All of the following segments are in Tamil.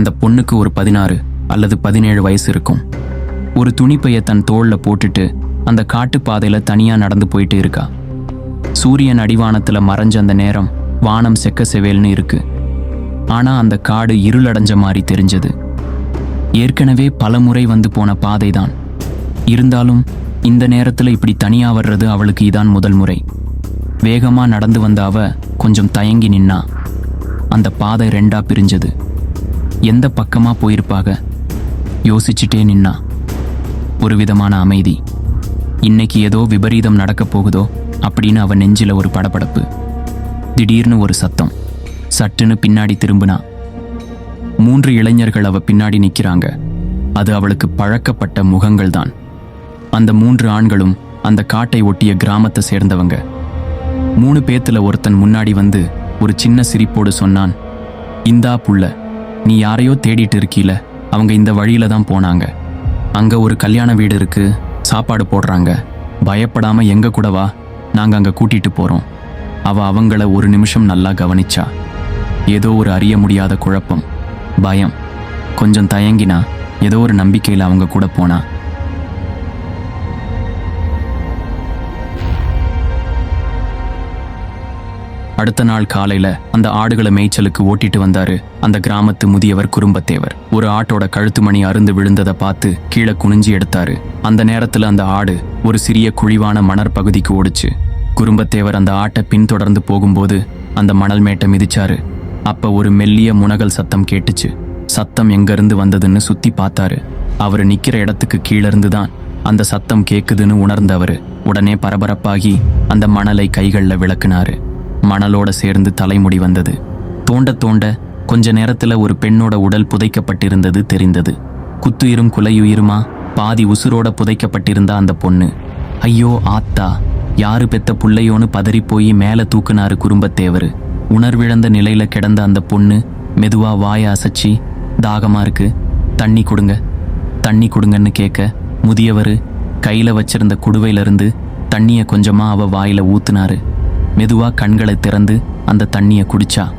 அந்த பொண்ணுக்கு ஒரு பதினாறு அல்லது பதினேழு வயசு இருக்கும். ஒரு துணிப்பைய தன் தோளில் போட்டுட்டு அந்த காட்டுப்பாதையில் தனியாக நடந்து போயிட்டு இருக்கா. சூரியன் அடிவானத்தில் மறைஞ்ச அந்த நேரம் வானம் செக்க செவேல்னு இருக்கு. ஆனால் அந்த காடு இருளடைஞ்ச மாதிரி தெரிஞ்சது. ஏற்கனவே பலமுறை வந்து போன பாதைதான். இருந்தாலும் இந்த நேரத்தில் இப்படி தனியாக வர்றது அவளுக்கு இதான் முதல் முறை. வேகமாக நடந்து வந்த அவ கொஞ்சம் தயங்கி நின்னா. அந்த பாதை ரெண்டா பிரிஞ்சது. எந்த பக்கமாக போயிருப்பாக? யோசிச்சுட்டே நின்னா. ஒரு விதமான அமைதி. இன்னைக்கு ஏதோ விபரீதம் நடக்கப் போகுதோ? அப்படின்னு அவன் நெஞ்சில் ஒரு படபடப்பு. திடீர்னு ஒரு சத்தம். சட்டுன்னு பின்னாடி திரும்பினா. மூன்று இளைஞர்கள் அவ பின்னாடி நிற்கிறாங்க அது அவளுக்கு பழக்கப்பட்ட முகங்கள் தான். அந்த மூன்று ஆண்களும் அந்த காட்டை ஒட்டிய கிராமத்தை சேர்ந்தவங்க. மூணு பேத்துல ஒருத்தன் முன்னாடி வந்து ஒரு சின்ன சிரிப்போடு சொன்னான் இந்தா புள்ள நீ யாரையோ தேடிட்டு இருக்கீல. அவங்க இந்த வழியில தான் போனாங்க. அங்க ஒரு கல்யாண வீடு இருக்கு. சாப்பாடு போடுறாங்க. பயப்படாம எங்க கூட வா. நாங்க அங்க கூட்டிட்டு போறோம். அவ அவங்கள ஒரு நிமிஷம் நல்லா கவனிச்சா. ஏதோ ஒரு அறிய முடியாத குழப்பம் பயம். கொஞ்சம் தயங்கினா ஏதோ ஒரு நம்பிக்கையில் அவங்க கூட போனா. அடுத்த நாள் காலையில அந்த ஆடுகளை மேய்ச்சலுக்கு ஓட்டிட்டு வந்தாரு. அந்த கிராமத்து முதியவர் குறும்பத்தேவர். ஒரு ஆட்டோட கழுத்து மணி அருந்து விழுந்ததை பார்த்து கீழே குனிஞ்சி எடுத்தாரு. அந்த நேரத்துல அந்த ஆடு ஒரு சிறிய குழிவான மணற் பகுதிக்கு ஓடுச்சு. குறும்பத்தேவர் அந்த ஆட்டை பின்தொடர்ந்து போகும்போது அந்த மணல் மேட்டை மிதிச்சாரு. அப்ப ஒரு மெல்லிய முனகல் சத்தம் கேட்டுச்சு. சத்தம் எங்கிருந்து வந்ததுன்னு சுத்தி பார்த்தாரு. அவர் நிக்கிற இடத்துக்கு கீழிருந்து தான் அந்த சத்தம் கேக்குதுன்னு உணர்ந்தவர். உடனே பரபரப்பாகி அந்த மணலை கைகளில் விளக்குனாரு. மணலோட சேர்ந்து தலைமுடி வந்தது. தோண்ட தோண்ட கொஞ்ச நேரத்துல ஒரு பெண்ணோட உடல் புதைக்கப்பட்டிருந்தது தெரிந்தது. குத்துயிரும் குலையுயிருமா? பாதி உசுரோட புதைக்கப்பட்டிருந்த அந்த பொண்ணு. ஐயோ ஆத்தா யாரு பெத்த புள்ளையோன்னு பதறி போய் மேல தூக்குனாரு குறும்பத்தேவர். உணர்விழந்த நிலையில கிடந்த அந்த பொண்ணு மெதுவா வாய அசைச்சி தாகமா இருக்கு தண்ணி கொடுங்க தண்ணி கொடுங்கன்னு கேட்க முதியவர் கையில வச்சிருந்த குடுவையிலிருந்து தண்ணிய கொஞ்சமா அவ வாயில ஊத்துனாரு. மெதுவா கண்களை திறந்து அந்த தண்ணிய குடிச்சா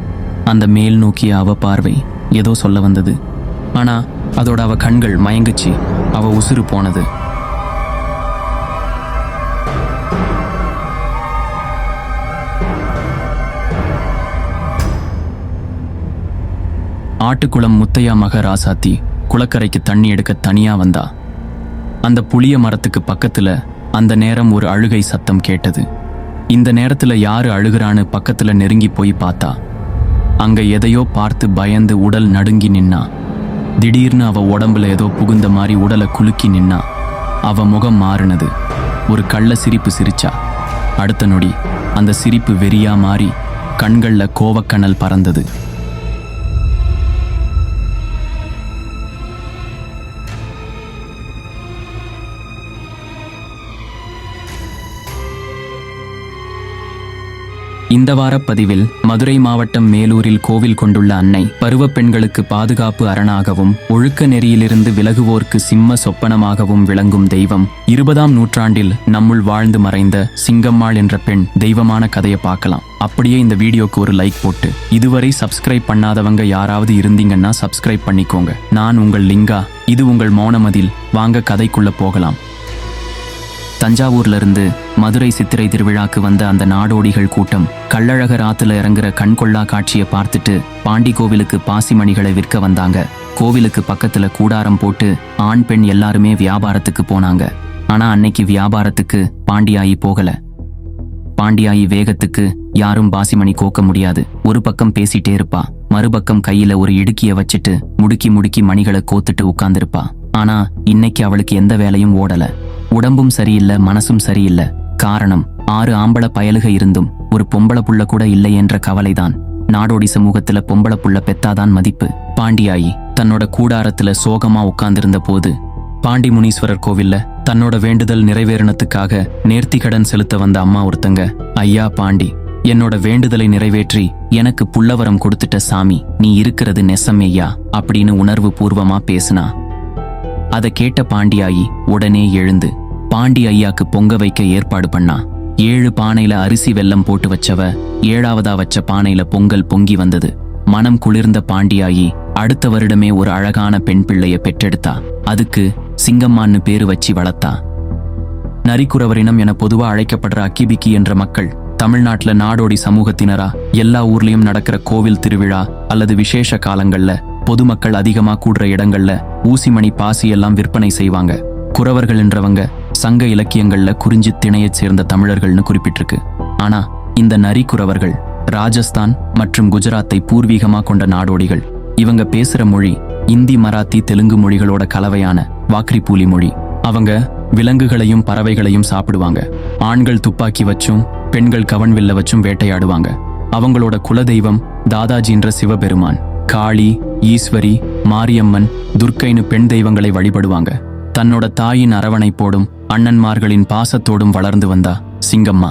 அந்த மேல் நோக்கிய அவ பார்வை ஏதோ சொல்ல வந்தது. ஆனா அதோட அவ கண்கள் மயங்குச்சு. அவ உசுறு போனது. ஆட்டுக்குளம் முத்தையா மக ராசாத்தி குளக்கரைக்கு தண்ணி எடுக்க தனியா வந்தா. அந்த புளிய மரத்துக்கு பக்கத்துல அந்த நேரம் ஒரு அழுகை சத்தம் கேட்டது. இந்த நேரத்துல யாரு அழுகிறான்னு பக்கத்துல நெருங்கி போய் பார்த்தா அங்க எதையோ பார்த்து பயந்து உடல் நடுங்கி நின்னா திடீர்னு அவ உடம்புல ஏதோ புகுந்த மாதிரி உடலை குலுக்கி நின்னா அவ முகம் மாறுனது ஒரு கள்ள சிரிப்பு சிரிச்சா. அடுத்த நொடி அந்த சிரிப்பு வெறியா மாறி கண்கள்ல கோவக்கனல் பறந்தது. இந்த வாரப் பதிவில் மதுரை மாவட்டம் மேலூரில் கோவில் கொண்டுள்ள அன்னை பருவப் பெண்களுக்கு பாதுகாப்பு அரணாகவும் ஒழுக்க நெறியிலிருந்து விலகுவோர்க்கு சிம்ம சொப்பனமாகவும் விளங்கும் தெய்வம். இருபதாம் நூற்றாண்டில் நம்முள் வாழ்ந்து மறைந்த சிங்கம்மாள் என்ற பெண் தெய்வமான கதையை பார்க்கலாம். அப்படியே இந்த வீடியோக்கு ஒரு லைக் போட்டு இதுவரை சப்ஸ்கிரைப் பண்ணாதவங்க யாராவது இருந்தீங்கன்னா சப்ஸ்கிரைப் பண்ணிக்கோங்க. நான் உங்கள் லிங்கா இது உங்கள் மௌனமதில். வாங்க கதைக்குள்ள போகலாம். தஞ்சாவூர்ல இருந்து மதுரை சித்திரை திருவிழாக்கு வந்த அந்த நாடோடிகள் கூட்டம் கள்ளழகர் ஆத்துல இறங்குற கண்கொள்ளா காட்சியை பார்த்துட்டு பாண்டி கோவிலுக்கு பாசிமணிகளை விற்க வந்தாங்க. கோவிலுக்கு பக்கத்துல கூடாரம் போட்டு ஆண் பெண் எல்லாருமே வியாபாரத்துக்கு போனாங்க. ஆனா அன்னைக்கு வியாபாரத்துக்கு பாண்டியாயி போகல. பாண்டியாயி வேகத்துக்கு யாரும் பாசிமணி கோக்க முடியாது. ஒரு பக்கம் பேசிட்டே இருப்பா. மறுபக்கம் கையில ஒரு இடுக்கிய வச்சுட்டு முடுக்கி முடுக்கி மணிகளை கோத்துட்டு உட்கார்ந்திருப்பா. ஆனா இன்னைக்கு அவளுக்கு எந்த வேலையும் ஓடல. உடம்பும் சரியில்லை மனசும் சரியில்லை. காரணம் ஆறு ஆம்பள பயலுக இருந்தும் ஒரு பொம்பள புள்ள கூட இல்லை என்ற கவலைதான். நாடோடி சமூகத்துல பொம்பள புள்ள பெத்தாதான் மதிப்பு. பாண்டியாயி தன்னோட கூடாரத்துல சோகமா உட்கார்ந்திருந்த போது பாண்டி முனீஸ்வரர் கோவில்ல தன்னோட வேண்டுதல் நிறைவேறினத்துக்காக நேர்த்திக்கடன் செலுத்த வந்த அம்மா ஒருத்தங்க ஐயா பாண்டி என்னோட வேண்டுதலை நிறைவேற்றி எனக்கு புள்ளவரம் கொடுத்துட்ட சாமி நீ இருக்கிறது ஐயா அப்படின்னு உணர்வு பூர்வமா பேசினா. அதை கேட்ட பாண்டியாயி உடனே எழுந்து பாண்டி ஐயாக்கு பொங்க வைக்க ஏற்பாடு பண்ணா. ஏழு பானையில அரிசி வெல்லம் போட்டு வச்சவ ஏழாவதா வச்ச பானையில பொங்கல் பொங்கி வந்தது. மனம் குளிர்ந்த பாண்டியாயி அடுத்த வருடமே ஒரு அழகான பெண் பிள்ளைய பெற்றெடுத்தா. அதுக்கு சிங்கம்மான்னு பேரு வச்சு வளர்த்தா. நரிக்குறவரினம் என பொதுவா அழைக்கப்படுற அக்கிபிக்கி என்ற மக்கள் தமிழ்நாட்டுல நாடோடி சமூகத்தினரா எல்லா ஊர்லயும் நடக்கிற கோவில் திருவிழா அல்லது விசேஷ காலங்கள்ல பொதுமக்கள் அதிகமா கூடுற இடங்கள்ல ஊசிமணி பாசி எல்லாம் விற்பனை செய்வாங்க. குறவர்கள் என்றவங்க சங்க இலக்கியங்கள்ல குறிஞ்சி திணையைச் சேர்ந்த தமிழர்கள்னு குறிப்பிட்டிருக்கு. ஆனா இந்த நரிக்குறவர்கள் ராஜஸ்தான் மற்றும் குஜராத்தை பூர்வீகமா கொண்ட நாடோடிகள் இவங்க பேசுற மொழி இந்தி மராத்தி தெலுங்கு மொழிகளோட கலவையான வாக்ரிபூலி மொழி. அவங்க விலங்குகளையும் பறவைகளையும் சாப்பிடுவாங்க. ஆண்கள் துப்பாக்கி வச்சும் பெண்கள் கவன் வில்ல வச்சும் வேட்டையாடுவாங்க. அவங்களோட குலதெய்வம் தாதாஜின்ற சிவபெருமான். காளி ஈஸ்வரி மாரியம்மன் துர்க்கைன்னு பெண் தெய்வங்களை வழிபடுவாங்க. தன்னோட தாயின் அரவணைப்போடும் அண்ணன்மார்களின் பாசத்தோடும் வளர்ந்து வந்தா சிங்கம்மா.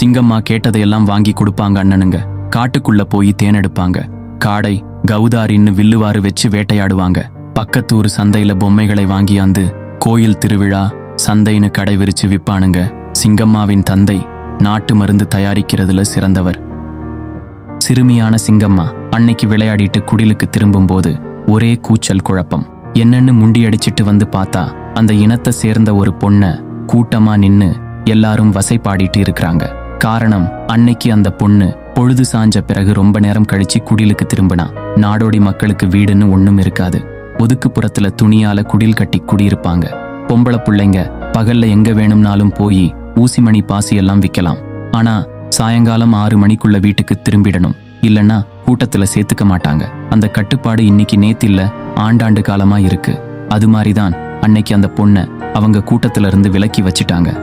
சிங்கம்மா கேட்டதையெல்லாம் வாங்கி கொடுப்பாங்க அண்ணனுங்க. காட்டுக்குள்ள போய் தேனெடுப்பாங்க. காடை கௌதாரின்னு வில்லுவாறு வச்சு வேட்டையாடுவாங்க. பக்கத்தூர் சந்தையில பொம்மைகளை வாங்கியாந்து கோயில் திருவிழா சந்தைன்னு கடை விரிச்சு விற்பானுங்க சிங்கம்மாவின் தந்தை நாட்டு மருந்து தயாரிக்கிறதுல சிறந்தவர். சிறுமியான சிங்கம்மா. அன்னைக்கு விளையாடிட்டு குடிலுக்கு திரும்பும்போது ஒரே கூச்சல் குழப்பம். என்னன்னு முண்டியடிச்சிட்டு வந்து பார்த்தா அந்த இனத்தை சேர்ந்த ஒரு பொண்ண கூட்டமா நின்னு எல்லாரும் வசைப்பாடிட்டு இருக்கிறாங்க. காரணம் அன்னைக்கு அந்த பொண்ணு பொழுது சாஞ்ச பிறகு ரொம்ப நேரம் கழிச்சு குடிலுக்கு திரும்பினா நாடோடி மக்களுக்கு வீடுன்னு ஒண்ணும் இருக்காது. ஒதுக்குப்புறத்துல துணியால குடில் கட்டி குடியிருப்பாங்க. பொம்பளை பிள்ளைங்க பகல்ல எங்க வேணும்னாலும் போய் ஊசிமணி பாசி எல்லாம் விக்கலாம். ஆனா சாயங்காலம் ஆறு மணிக்குள்ள வீட்டுக்கு திரும்பிடணும். இல்லனா கூட்டத்துல சேர்த்துக்க மாட்டாங்க. அந்த கட்டுப்பாடு இன்னைக்கு நேத்தில்ல ஆண்டாண்டு காலமா இருக்கு. அது மாதிரிதான் அன்னைக்கு அந்த பொண்ண அவங்க கூட்டத்துல இருந்து விலக்கி வச்சிட்டாங்க.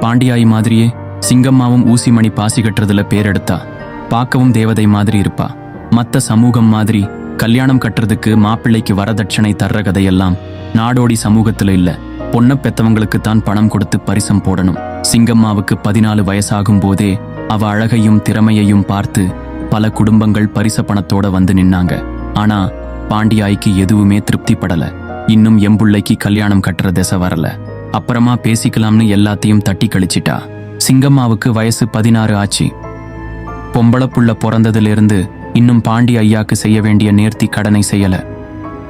பாண்டியாய் மாதிரியே சிங்கம்மாவும் ஊசிமணி பாசி கட்டுறதுல பேரெடுத்தா. பார்க்கவும் தேவதை மாதிரி இருப்பா. மத்த சமூகம் மாதிரி கல்யாணம் கட்டுறதுக்கு மாப்பிள்ளைக்கு வரதட்சணை தர்ற கதையெல்லாம் நாடோடி சமூகத்துல இல்ல. பொண்ண பெத்தவங்களுக்கு தான் பணம் கொடுத்து பரிசம் போடணும். சிங்கம்மாவுக்கு பதினாலு வயசாகும் போதே அவ அழகையும் திறமையையும் பார்த்து பல குடும்பங்கள் பரிச பணத்தோட வந்து நின்னாங்க. ஆனா பாண்டியாய்க்கு எதுவுமே திருப்தி படல இன்னும் எம்புள்ளைக்கு கல்யாணம் கட்டுற திசை வரல. அப்புறமா பேசிக்கலாம்னு எல்லாத்தையும் தட்டி கழிச்சிட்டா. சிங்கம்மாவுக்கு வயசு பதினாறு ஆச்சு. பொம்பளை புள்ள பிறந்ததிலிருந்து இன்னும் பாண்டி ஐயாக்கு செய்ய வேண்டிய நேர்த்தி கடனை செய்யல.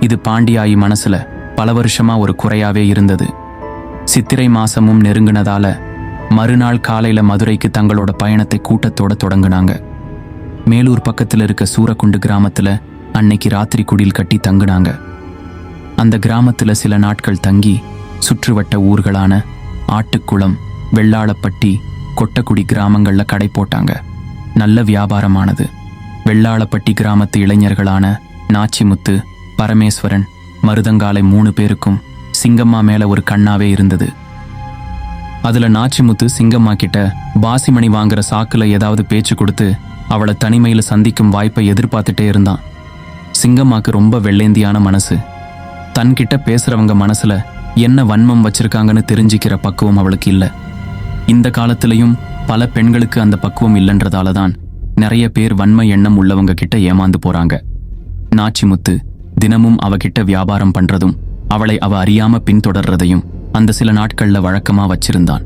இது பாண்டியாயி மனசுல பல வருஷமா ஒரு குறையாவே இருந்தது. சித்திரை மாசமும் நெருங்கினதால மறுநாள் காலையில மதுரைக்கு தங்களோட பயணத்தை கூட்டத்தோட தொடங்குனாங்க. மேலூர் பக்கத்தில் இருக்க சூரக்குண்டு கிராமத்தில் அன்னைக்கு ராத்திரி குடில் கட்டி தங்குனாங்க. அந்த கிராமத்தில் சில நாட்கள் தங்கி சுற்றுவட்ட ஊர்களான ஆட்டுக்குளம் வெள்ளாளப்பட்டி கொட்டக்குடி கிராமங்களில் கடை போட்டாங்க. நல்ல வியாபாரமானது. வெள்ளாளப்பட்டி கிராமத்து இளைஞர்களான நாச்சிமுத்து பரமேஸ்வரன் மருதங்காலை மூணு பேருக்கும் சிங்கம்மா மேலே ஒரு கண்ணாவே இருந்தது. அதில் நாச்சிமுத்து சிங்கம்மா கிட்ட பாசிமணி வாங்குற சாக்குல ஏதாவது பேச்சு கொடுத்து அவளை தனிமையில சந்திக்கும் வாய்ப்பை எதிர்பார்த்துட்டே இருந்தான். சிங்கம்மாக்கு ரொம்ப வெள்ளேந்தியான மனசு. தன்கிட்ட பேசுறவங்க மனசுல என்ன வன்மம் வச்சிருக்காங்கன்னு தெரிஞ்சுக்கிற பக்குவம் அவளுக்கு இல்ல. இந்த காலத்திலையும் பல பெண்களுக்கு அந்த பக்குவம் இல்லைன்றதால தான் நிறைய பேர் வன்மை எண்ணம் உள்ளவங்க கிட்ட ஏமாந்து போறாங்க. நாச்சிமுத்து தினமும் அவகிட்ட வியாபாரம் பண்றதும் அவளை அவ அறியாம பின்தொடர்றதையும் அந்த சில நாட்கள்ல வழக்கமா வச்சிருந்தான்.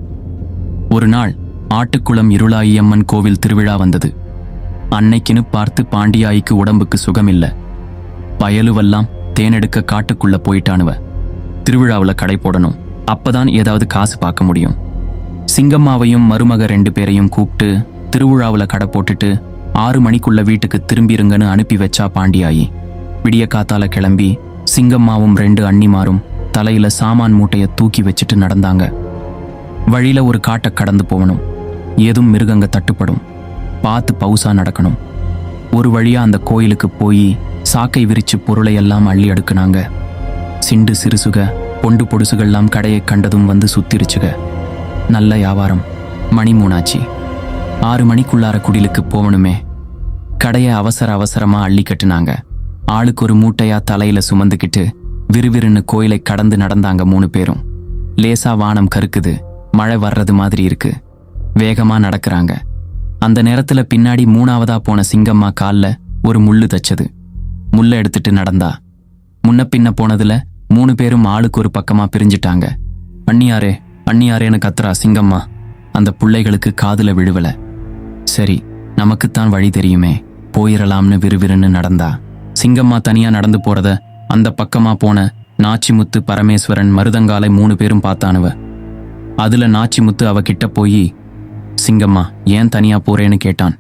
ஒரு நாள் ஆட்டுக்குளம் இருளாயியம்மன் கோவில் திருவிழா வந்தது. அன்னைக்குன்னு பார்த்து பாண்டியாய்க்கு உடம்புக்கு சுகமில்ல. பயலுவெல்லாம் தேனெடுக்க காட்டுக்குள்ள போயிட்டானுவ. திருவிழாவுல கடை போடணும். அப்பதான் ஏதாவது காசு பார்க்க முடியும். சிங்கம்மாவையும் மருமக ரெண்டு பேரையும் கூப்பிட்டு திருவிழாவுல கடை போட்டுட்டு ஆறு மணிக்குள்ள வீட்டுக்கு திரும்பிருங்கன்னு அனுப்பி வச்சா பாண்டியாயி. விடிய காத்தால கிளம்பி சிங்கம்மாவும் ரெண்டு அண்ணிமாரும் தலையில சாமான் மூட்டைய தூக்கி வச்சுட்டு நடந்தாங்க. வழியில ஒரு காட்டை கடந்து போகணும். ஏதும் மிருகங்க தட்டுப்படும். பார்த்து பவுசா நடக்கணும். ஒரு வழியா அந்த கோயிலுக்கு போய் சாக்கை விரிச்சு பொருளை எல்லாம் அள்ளி அடுக்குனாங்க. சிண்டு சிறுசுக பொண்டு பொடுசுகள்லாம் கடையை கண்டதும் வந்து சுத்திருச்சுக. நல்ல வியாபாரம். மணி மூணாச்சு. ஆறு மணிக்குள்ளார குடிலுக்கு போகணுமே கடையை அவசர அவசரமா அள்ளி கட்டுனாங்க. ஆளுக்கு ஒரு மூட்டையா தலையில சுமந்துக்கிட்டு விறுவிறுன்னு கோயிலை கடந்து நடந்தாங்க மூணு பேரும். லேசா வானம் கருக்குது. மழை வர்றது மாதிரி இருக்கு. வேகமா நடக்கிறாங்க. அந்த நேரத்துல பின்னாடி மூணாவதா போன சிங்கம்மா கால்ல ஒரு முள்ளு தச்சது. முள்ள எடுத்துட்டு நடந்தா. முன்ன பின்ன போனதுல மூணு பேரும் ஆளுக்கு ஒரு பக்கமா பிரிஞ்சிட்டாங்க. அண்ணியாரே அண்ணியாரேன்னு கத்துறா சிங்கம்மா. அந்த புள்ளைகளுக்கு காதுல விழுவல. சரி நமக்குத்தான் வழி தெரியுமே. போயிடலாம்னு விறுவிறுன்னு நடந்தா. சிங்கம்மா தனியா நடந்து போறத அந்த பக்கமா போன நாச்சிமுத்து பரமேஸ்வரன் மருதங்காலை மூணு பேரும் பார்த்தானுவ. அதுல நாச்சிமுத்து அவகிட்ட போய் சிங்கம்மா ஏன் தனியா போறேன்னு கேட்டான்.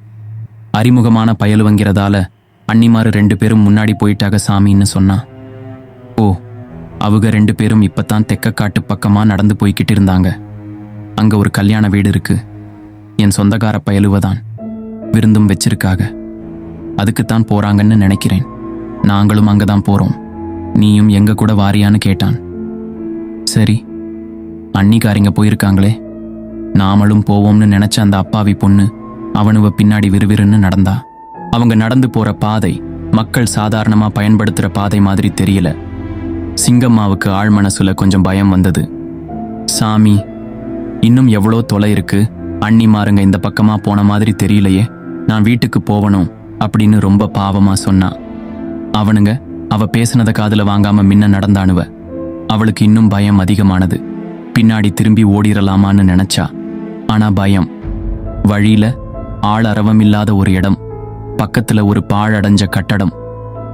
அறிமுகமான பயலுவங்கிறதால அன்னிமாரு ரெண்டு பேரும் முன்னாடி போயிட்டாக சாமின்னு சொன்னான். ஓ அவங்க ரெண்டு பேரும் இப்பத்தான் தெக்கக்காட்டு பக்கமா நடந்து போய்கிட்டு இருந்தாங்க. அங்க ஒரு கல்யாண வீடு இருக்கு. என் சொந்தக்கார பயலுவதான். விருந்தும் வச்சிருக்காக. அதுக்குத்தான் போறாங்கன்னு நினைக்கிறேன். நாங்களும் அங்கதான் போறோம். நீயும் எங்க கூட வாரியான்னு கேட்டான். சரி அன்னிக்காரிங்க போயிருக்காங்களே. நாமளும் போவோம்னு நினைச்ச அந்த அப்பாவி பொண்ணு அவனுவ பின்னாடி விறுவிறுன்னு நடந்தா. அவங்க நடந்து போற பாதை மக்கள் சாதாரணமா பயன்படுத்துற பாதை மாதிரி தெரியல. சிங்கம்மாவுக்கு ஆழ் மனசுல கொஞ்சம் பயம் வந்தது. சாமி இன்னும் எவ்வளோ தொலை இருக்கு? அண்ணி மாருங்க இந்த பக்கமா போன மாதிரி தெரியலையே. நான் வீட்டுக்கு போகணும் அப்படின்னு ரொம்ப பாவமா சொன்னா. அவனுங்க அவ பேசுனத காதல வாங்காம முன்ன நடந்தானுவ. அவளுக்கு இன்னும் பயம் அதிகமானது. பின்னாடி திரும்பி ஓடிரலாமான்னு நினைச்சா. ஆனா பயம். வழியில ஆள் இல்லாத ஒரு இடம் பக்கத்துல ஒரு பாழடைஞ்ச கட்டடம்.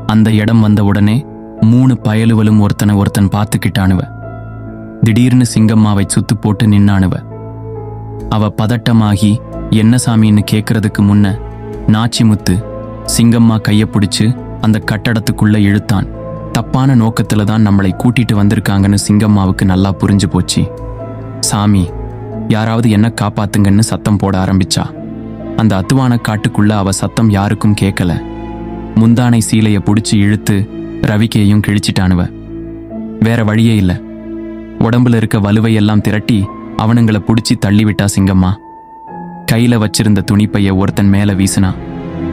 அந்த இடம் வந்த உடனே மூணு பயலுவலும் ஒருத்தனை ஒருத்தன் பார்த்துக்கிட்டானுவ. திடீர்னு சிங்கம்மாவை சுத்து போட்டு நின்னானுவ. அவ பதட்டமாகி என்ன சாமின்னு கேட்கறதுக்கு முன்ன நாச்சிமுத்து சிங்கம்மா கைய பிடிச்சு அந்த கட்டடத்துக்குள்ள இழுத்தான். தப்பான நோக்கத்துல தான் நம்மளை கூட்டிட்டு வந்திருக்காங்கன்னு சிங்கம்மாவுக்கு நல்லா புரிஞ்சு போச்சு. சாமி யாராவது என்ன காப்பாத்துங்கன்னு சத்தம் போட ஆரம்பிச்சா. அந்த அத்துவான காட்டுக்குள்ள அவ சத்தம் யாருக்கும் கேட்கல முந்தானை சீலைய புடிச்சு இழுத்து ரவிக்கையும் கிழிச்சிட்டானுவ. வேற வழியே இல்ல. உடம்புல இருக்க வலுவையெல்லாம் திரட்டி அவனுங்கள புடிச்சு தள்ளிவிட்டா சிங்கம்மா. கையில வச்சிருந்த துணிப்பைய ஒருத்தன் மேல வீசினா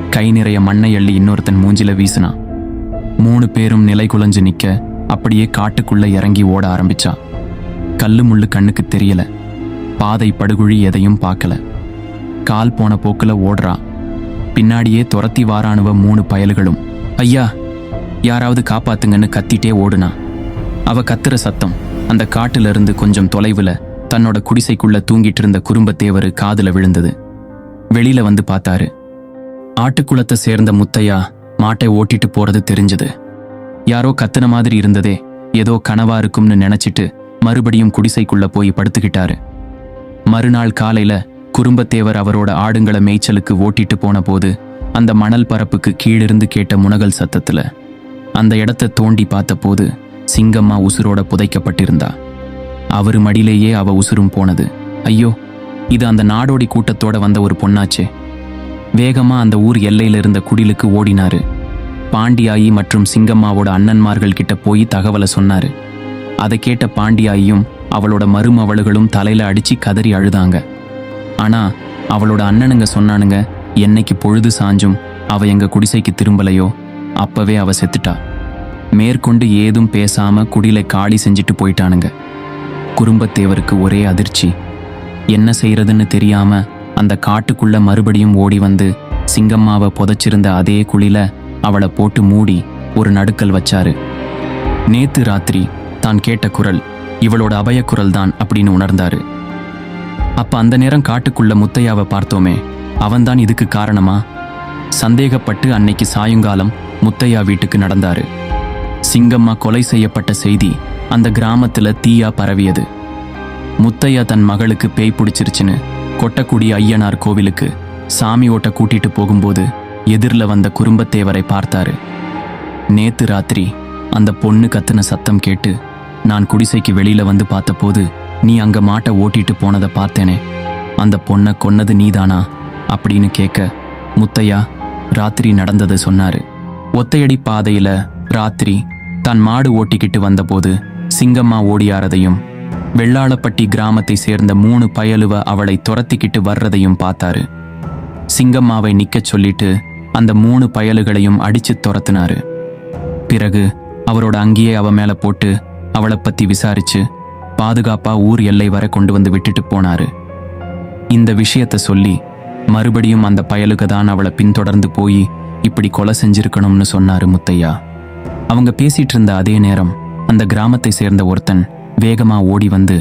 கை நிறைய மண்ணை அள்ளி இன்னொருத்தன் மூஞ்சில வீசினா. மூணு பேரும் நிலை குலைஞ்சு நிக்க அப்படியே காட்டுக்குள்ள இறங்கி ஓட ஆரம்பிச்சா. கல்லு முள்ளு கண்ணுக்கு தெரியல. பாதை படுகுழி எதையும் பார்க்கல. கால் போன போக்குல ஓடுறா. பின்னாடியே துரத்தி வாரானுவ மூணு பயல்களும். ஐயா யாராவது காப்பாத்துங்கன்னு கத்திட்டே ஓடுனா. அவ கத்துற சத்தம் அந்த காட்டுல இருந்து கொஞ்சம் தொலைவுல தன்னோட குடிசைக்குள்ள தூங்கிட்டு இருந்த குறும்பத்தேவரு காதுல விழுந்தது. வெளியில வந்து பார்த்தாரு. ஆட்டுக்குளத்தை சேர்ந்த முத்தையா மாட்டை ஓட்டிட்டு போறது தெரிஞ்சது. யாரோ கத்துன மாதிரி இருந்ததே ஏதோ கனவா இருக்கும்னு நினைச்சிட்டு மறுபடியும் குடிசைக்குள்ள போய் படுத்துக்கிட்டாரு. மறுநாள் காலையில குறும்பத்தேவர் அவரோட ஆடுங்களை மேய்ச்சலுக்கு ஓட்டிட்டு போன போது அந்த மணல் பரப்புக்கு கீழிருந்து கேட்ட முனகல் சத்தத்துல அந்த இடத்த தோண்டி பார்த்தபோது சிங்கம்மா உசுரோட புதைக்கப்பட்டிருந்தா. அவரு மடியிலேயே அவ உசுரும் போனது. ஐயோ இது அந்த நாடோடி கூட்டத்தோட வந்த ஒரு பொண்ணாச்சே. வேகமா அந்த ஊர் எல்லையில இருந்த குடிலுக்கு ஓடினாரு. பாண்டியாயி மற்றும் சிங்கம்மாவோட அண்ணன்மார்கள் கிட்ட போய் தகவலை சொன்னாரு. அதை கேட்ட பாண்டியாயியும் அவளோட மருமவளுகளும் தலையில அடிச்சு கதறி அழுதாங்க. ஆனா அவளோட அண்ணனுங்க சொன்னானுங்க என்னைக்கு பொழுது சாஞ்சும் அவ எங்க குடிசைக்கு திரும்பலையோ அப்பவே அவ செத்துட்டா. மேற்கொண்டு ஏதும் பேசாம குடிலை காலி செஞ்சுட்டு போயிட்டானுங்க. குறும்பத்தேவருக்கு ஒரே அதிர்ச்சி. என்ன செய்யறதுன்னு தெரியாம அந்த காட்டுக்குள்ள மறுபடியும் ஓடி வந்து சிங்கம்மாவை புதைச்சிருந்த அதே குழில அவளை போட்டு மூடி ஒரு நடுக்கல் வச்சாரு. நேத்து ராத்திரி தான் கேட்ட குரல் இவளோட அபயக்குரல் தான் அப்படின்னு உணர்ந்தாரு. அப்ப அந்த நேரம் காட்டுக்குள்ள முத்தையாவை பார்த்தோமே அவன்தான் இதுக்கு காரணமா? சந்தேகப்பட்டு அன்னைக்கு சாயங்காலம் முத்தையா வீட்டுக்கு நடந்தாரு. சிங்கம்மா கொலை செய்யப்பட்ட செய்தி அந்த கிராமத்துல தீயா பரவியது. முத்தையா தன் மகளுக்கு பேய் பிடிச்சிருச்சுன்னு கொட்டக்குடி ஐயனார் கோவிலுக்கு சாமி ஓட்ட கூட்டிட்டு போகும்போது எதிரில் வந்த குறும்பத்தேவரை பார்த்தாரு. நேத்து ராத்திரி அந்த பொண்ணு கத்துன சத்தம் கேட்டு நான் குடிசைக்கு வெளியில வந்து பார்த்தபோது நீ அங்க மாட்டை ஓட்டிட்டு போனதை பார்த்தேனே. அந்த பொண்ணை கொன்னது நீதானா? அப்படின்னு கேட்க முத்தையா ராத்திரி நடந்ததை சொன்னாரு. ஒத்தையடி பாதையில ராத்திரி தான் மாடு ஓட்டிக்கிட்டு வந்தபோது சிங்கம்மா ஓடியாரதையும் வெள்ளாளப்பட்டி கிராமத்தை சேர்ந்த மூணு பயலுவ அவளை துரத்திக்கிட்டு வர்றதையும் பார்த்தாரு. சிங்கம்மாவை நிக்கச் சொல்லிட்டு அந்த மூணு பயலுகளையும் அடிச்சு துரத்துனாரு. பிறகு அவரோட அங்கேயே அவ மேல போட்டு அவளை பத்தி விசாரிச்சு பாதுகாப்பா ஊர் எல்லை வரை கொண்டு வந்து விட்டுட்டு போனாரு. இந்த விஷயத்த சொல்லி மறுபடியும் அந்த பயலுக தான் அவளை பின்தொடர்ந்து போய் இப்படி கொலை செஞ்சிருக்கணும்னு சொன்னாரு முத்தையா. அவங்க பேசிட்டு இருந்த அதே நேரம் அந்த கிராமத்தை சேர்ந்த ஒருத்தன் வேகமா ஓடி வந்து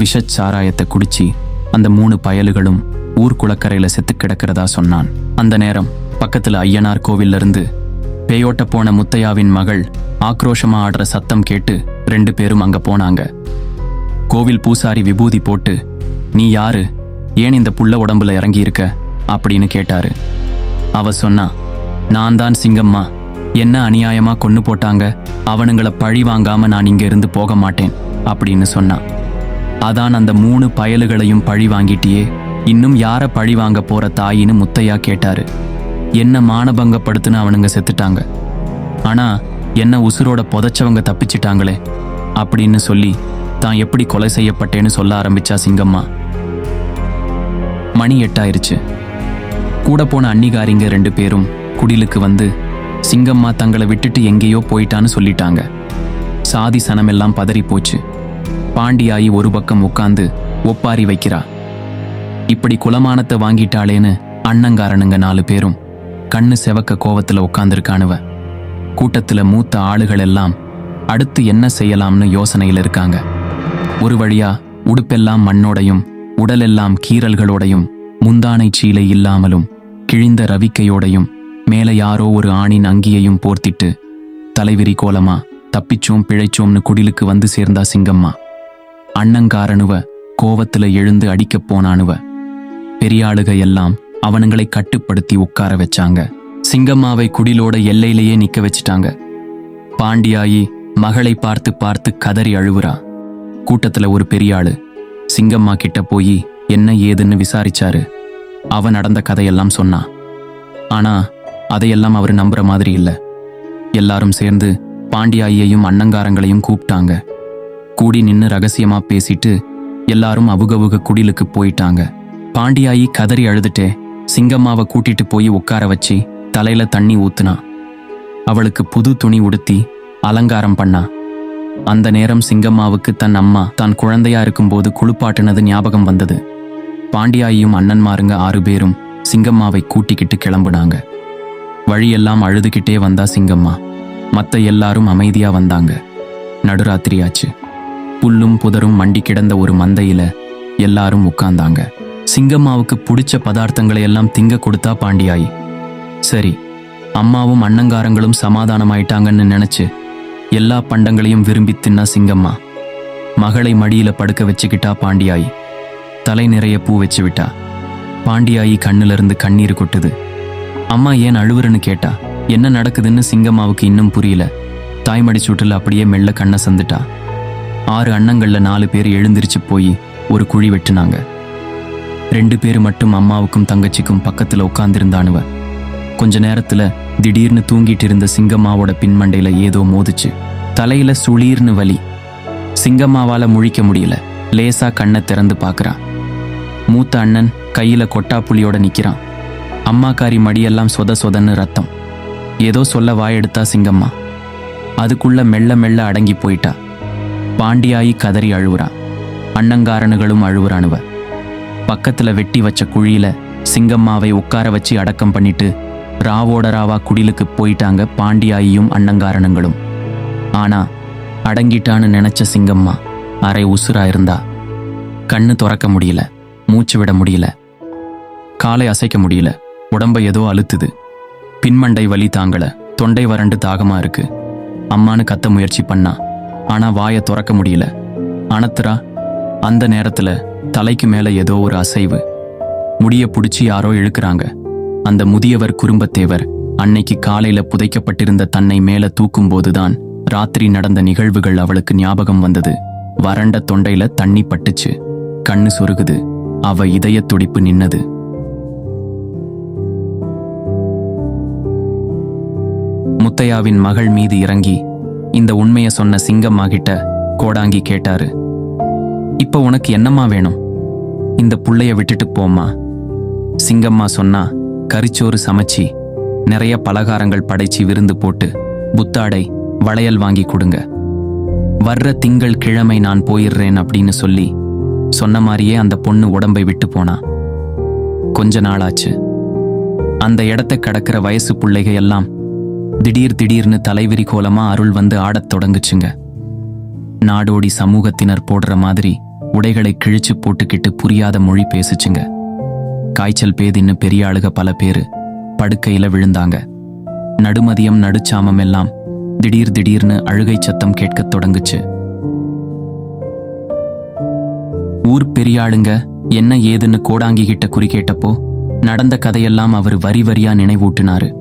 விஷச் சாராயத்தை குடிச்சு அந்த மூணு பயலுகளும் ஊர் குளக்கரையில செத்து கிடக்கிறதா சொன்னான். அந்த நேரம் பக்கத்துல ஐயனார் கோவில்ல இருந்து பேயோட்ட போன முத்தையாவின் மகள் ஆக்ரோஷமா ஆடுற சத்தம் கேட்டு ரெண்டு பேரும் அங்க போனாங்க. கோவில் பூசாரி விபூதி போட்டு நீ யாரு? ஏன் இந்த புள்ள உடம்புல இறங்கி இருக்க அப்படின்னு கேட்டாரு. அவ சொன்னா நான் தான் சிங்கம்மா. என்ன அநியாயமா கொன்னு போட்டாங்க? அவனுங்கள பழி வாங்காம நான் இங்க இருந்து போக மாட்டேன். அப்படின்னு சொன்னான் அதான் அந்த மூணு பயலுகளையும் பழி வாங்கிட்டியே. இன்னும் யார பழி வாங்க போற தாயின்னு முத்தையா கேட்டாரு. என்ன மானபங்கப்படுத்துன்னு அவனுங்க செத்துட்டாங்க. ஆனா என்ன உசுரோட புதைச்சவங்க தப்பிச்சிட்டாங்களே அப்படின்னு சொல்லி தான் எப்படி கொலை செய்யப்பட்டேன்னு சொல்ல ஆரம்பிச்சா சிங்கம்மா. மணி எட்டாயிருச்சு. கூட போன அன்னிகாரிங்க ரெண்டு பேரும் குடிலுக்கு வந்து சிங்கம்மா தங்களை விட்டுட்டு எங்கேயோ போயிட்டான்னு சொல்லிட்டாங்க. சாதி சனமெல்லாம் பதறி போச்சு பாண்டியாயி ஒரு பக்கம் உட்காந்து ஒப்பாரி வைக்கிறா. இப்படி குலமானத்தை வாங்கிட்டாளேன்னு அண்ணங்காரனுங்க நாலு பேரும் கண்ணு செவக்க கோவத்துல உட்காந்துருக்கானுவ கூட்டத்துல மூத்த ஆளுகள் எல்லாம் அடுத்து என்ன செய்யலாம்னு யோசனையில இருக்காங்க. ஒரு வழியா உடுப்பெல்லாம் மண்ணோடையும் உடலெல்லாம் கீறல்களோடையும் முந்தானை சீலை இல்லாமலும் கிழிந்த ரவிக்கையோடையும் மேலே யாரோ ஒரு ஆணின் அங்கியையும் போர்த்திட்டு தலைவிரி கோலமா தப்பிச்சோம் பிழைச்சோம்னு குடிலுக்கு வந்து சேர்ந்தா சிங்கம்மா. அண்ணங்காரனுவ கோவத்துல எழுந்து அடிக்கப் போனானுவ. பெரியாளுக எல்லாம் அவனுங்களை கட்டுப்படுத்தி உட்கார வச்சாங்க. சிங்கம்மாவை குடிலோட எல்லையிலேயே நிக்க வச்சிட்டாங்க. பாண்டியாயி மகளை பார்த்து பார்த்து கதறி அழுவுறா கூட்டத்துல ஒரு பெரிய ஆளு. சிங்கம்மா கிட்ட போய் என்ன ஏதுன்னு விசாரிச்சாரு? அவன் நடந்த கதையெல்லாம் சொன்னான் ஆனா அதையெல்லாம் அவர் நம்புற மாதிரி இல்ல. எல்லாரும் சேர்ந்து பாண்டியாயையும் அன்னங்காரங்களையும் கூப்பிட்டாங்க. கூடி நின்னு ரகசியமா பேசிட்டு எல்லாரும் அவுகவுக குடிலுக்கு போயிட்டாங்க. பாண்டியாயி கதறி அழுதுட்டே சிங்கம்மாவை கூட்டிட்டு போய் உட்கார வச்சு தலையில தண்ணி ஊத்துனா. அவளுக்கு புது துணி உடுத்தி அலங்காரம் பண்ணா. அந்த நேரம் சிங்கம்மாவுக்கு தன் அம்மா தான் குழந்தையா இருக்கும்போது குளிப்பாட்டினது ஞாபகம் வந்தது. பாண்டியாயும் அண்ணன்மாருங்க ஆறு பேரும் சிங்கம்மாவை கூட்டிக்கிட்டு கிளம்புனாங்க. வழியெல்லாம் அழுதுகிட்டே வந்தா சிங்கம்மா. மத்த எல்லாரும் அமைதியா வந்தாங்க. நடுராத்திரியாச்சு. புல்லும் புதரும் மண்டி கிடந்த ஒரு மந்தையில எல்லாரும் உட்கார்ந்தாங்க. சிங்கம்மாவுக்கு பிடிச்ச பதார்த்தங்களை எல்லாம் திங்க கொடுத்தா பாண்டியாயி. சரி அம்மாவும் அண்ணங்காரங்களும் சமாதானமாயிட்டாங்கன்னு நினைச்சு எல்லா பண்டங்களையும் விரும்பி தின்னா சிங்கம்மா. மகளை மடியில படுக்க வச்சுக்கிட்டா பாண்டியாயி. தலை நிறைய பூ வச்சு விட்டா. பாண்டியாயி கண்ணுல இருந்து கண்ணீர் கொட்டுது. அம்மா ஏன் அழுவுறன்னு கேட்டா என்ன நடக்குதுன்னு சிங்கம்மாவுக்கு இன்னும் புரியல. தாய்மடி சூட்டில் அப்படியே மெல்ல கண்ணை சந்துட்டா. ஆறு அண்ணங்களில் நாலு பேர் எழுந்திருச்சு போய் ஒரு குழி வெட்டுனாங்க. ரெண்டு பேர் மட்டும் அம்மாவுக்கும் தங்கச்சிக்கும் பக்கத்தில் உட்கார்ந்திருந்தானுவ. கொஞ்ச நேரத்தில் திடீர்னு தூங்கிட்டு இருந்த சிங்கம்மாவோட பின்மண்டையில் ஏதோ மோதிச்சு. தலையில சுளீர்னு வலி. சிங்கம்மாவால முழிக்க முடியல. லேசா கண்ணை திறந்து பார்க்கறா மூத்த அண்ணன் கையில கொட்டா நிற்கிறான் நிக்கிறான். அம்மாக்காரி மடியெல்லாம் சொத சொதன்னு ரத்தம். ஏதோ சொல்ல வாயெடுத்தா சிங்கம்மா. அதுக்குள்ள மெல்ல மெல்ல அடங்கி போயிட்டா. பாண்டியாயி கதறி அழுவுறான் அண்ணங்காரனுகளும் அழுவுறானுவ. பக்கத்துல வெட்டி வச்ச குழியில சிங்கம்மாவை உட்கார வச்சு அடக்கம் பண்ணிட்டு ராவோட ராவா குடிலுக்கு போயிட்டாங்க பாண்டியாயியும் அன்னங்காரணங்களும். ஆனா அடங்கிட்டான்னு நினைச்ச சிங்கம்மா அரை உசுரா இருந்தா கண்ணு திறக்க முடியல மூச்சு விட முடியல. காலை அசைக்க முடியல உடம்ப ஏதோ அழுத்துது. பின்மண்டை வலி தாங்கல தொண்டை வறண்டு தாகமா இருக்கு. அம்மான்னு கத்த முயற்சி பண்ணா ஆனா வாயை திறக்க முடியல. அனத்துறா அந்த நேரத்துல தலைக்கு மேல ஏதோ ஒரு அசைவு. முடிய புடிச்சு யாரோ இழுக்கிறாங்க. அந்த முதியவர் குறும்பத்தேவர் அன்னைக்கு காலையில புதைக்கப்பட்டிருந்த தன்னை மேல தூக்கும்போதுதான் ராத்திரி நடந்த நிகழ்வுகள் அவளுக்கு ஞாபகம் வந்தது. வறண்ட தொண்டையில தண்ணி பட்டுச்சு. கண்ணு சொருகுது. அவ இதய துடிப்பு நின்னது. முத்தையாவின் மகள் மீது இறங்கி இந்த உண்மையை சொன்ன சிங்கம்மா கிட்ட கோடாங்கி கேட்டாரு. இப்போ உனக்கு என்னம்மா வேணும்? இந்த புள்ளைய விட்டுட்டு போம்மா. சிங்கம்மா சொன்னா கரிச்சோறு சமைச்சி நிறைய பலகாரங்கள் படைச்சி விருந்து போட்டு புத்தாடை வளையல் வாங்கி கொடுங்க. வர்ற திங்கள் கிழமை நான் போயிடுறேன் அப்படின்னு சொல்லி சொன்ன மாதிரியே அந்த பொண்ணு உடம்பை விட்டு போனா. கொஞ்ச நாளாச்சு. அந்த இடத்தை கடக்கிற வயசு பிள்ளைக எல்லாம் திடீர் திடீர்னு தலைவிரி கோலமா அருள் வந்து ஆடத் தொடங்குச்சுங்க. நாடோடி சமூகத்தினர் போடுற மாதிரி உடைகளை கிழிச்சு போட்டுக்கிட்டு புரியாத மொழி பேசுச்சுங்க. காய்ச்சல் பேதின்னு பெரிய ஆளுக பல பேரு படுக்கையில விழுந்தாங்க. நடுமதியம் நடுச்சாமம் எல்லாம் திடீர் திடீர்னு அழுகை சத்தம் கேட்கத் தொடங்குச்சு. ஊர் பெரியாளுங்க என்ன ஏதுன்னு கோடாங்கிகிட்ட குறிக்கேட்டப்போ நடந்த கதையெல்லாம் அவர் வரி வரியா நினைவூட்டினாரு.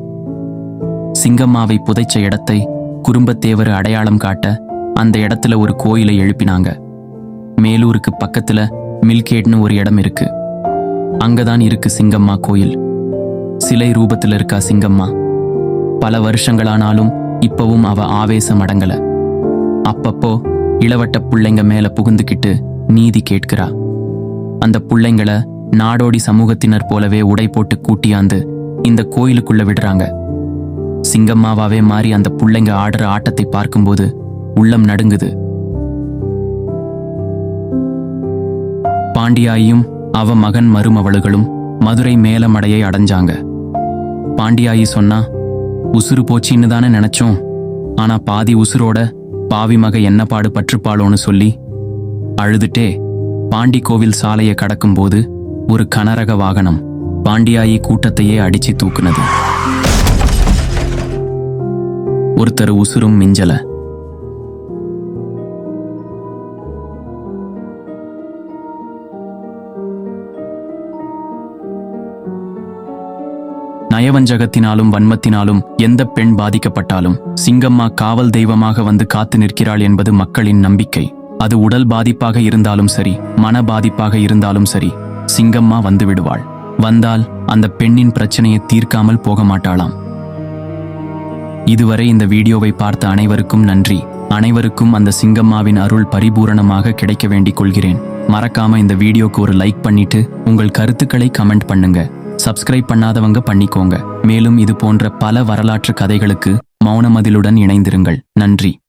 சிங்கம்மாவை புதைச்ச இடத்தை குறும்பத்தேவர் அடையாளம் காட்ட அந்த இடத்துல ஒரு கோயிலை எழுப்பினாங்க. மேலூருக்கு பக்கத்துல மில்கேட்னு ஒரு இடம் இருக்கு. அங்கதான் இருக்கு சிங்கம்மா கோயில். சிலை ரூபத்துல இருக்கா சிங்கம்மா? பல வருஷங்களானாலும் இப்பவும் அவ ஆவேசம் அடங்கல. அப்பப்போ இளவட்ட புள்ளைங்க மேல புகுந்துக்கிட்டு நீதி கேட்கிறா. அந்த புள்ளைங்கள நாடோடி சமூகத்தினர் போலவே உடை போட்டு கூட்டியாந்து இந்த கோயிலுக்குள்ள விடுறாங்க. சிங்கம்மாவாவே மாறி அந்த புள்ளைங்க ஆடுற ஆட்டத்தை பார்க்கும்போது உள்ளம் நடுங்குது. பாண்டியாயும் அவ மகன் மருமவளுகளும் மதுரை மேலமடையை அடைஞ்சாங்க. பாண்டியாயி சொன்னா உசுறு போச்சின்னு தானே நினைச்சோம். ஆனா பாதி உசுரோட பாவி மக என்ன பாடு பற்றுப்பாளோன்னு சொல்லி அழுதுட்டே பாண்டி கோவில் சாலையை கடக்கும்போது ஒரு கனரக வாகனம் பாண்டியாயி கூட்டத்தையே அடிச்சு தூக்குனது. ஒருத்தர் உசுரும் மிஞ்சல. நயவஞ்சகத்தினாலும் வன்மத்தினாலும் எந்த பெண் பாதிக்கப்பட்டாலும் சிங்கம்மா காவல் தெய்வமாக வந்து காத்து நிற்கிறாள் என்பது மக்களின் நம்பிக்கை. அது உடல் பாதிப்பாக இருந்தாலும் சரி மன பாதிப்பாக இருந்தாலும் சரி சிங்கம்மா வந்து விடுவாள். வந்தால் அந்த பெண்ணின் பிரச்சனையை தீர்க்காமல் போக மாட்டாளாம். இதுவரை இந்த வீடியோவை பார்த்த அனைவருக்கும் நன்றி. அனைவருக்கும் அந்த சிங்கம்மாவின் அருள் பரிபூரணமாக கிடைக்க வேண்டிக் கொள்கிறேன். மறக்காம இந்த வீடியோக்கு ஒரு லைக் பண்ணிட்டு உங்கள் கருத்துக்களை கமெண்ட் பண்ணுங்க. சப்ஸ்கிரைப் பண்ணாதவங்க பண்ணிக்கோங்க. மேலும் இது போன்ற பல வரலாற்று கதைகளுக்கு மௌனமதிலுடன் இணைந்திருங்கள். நன்றி.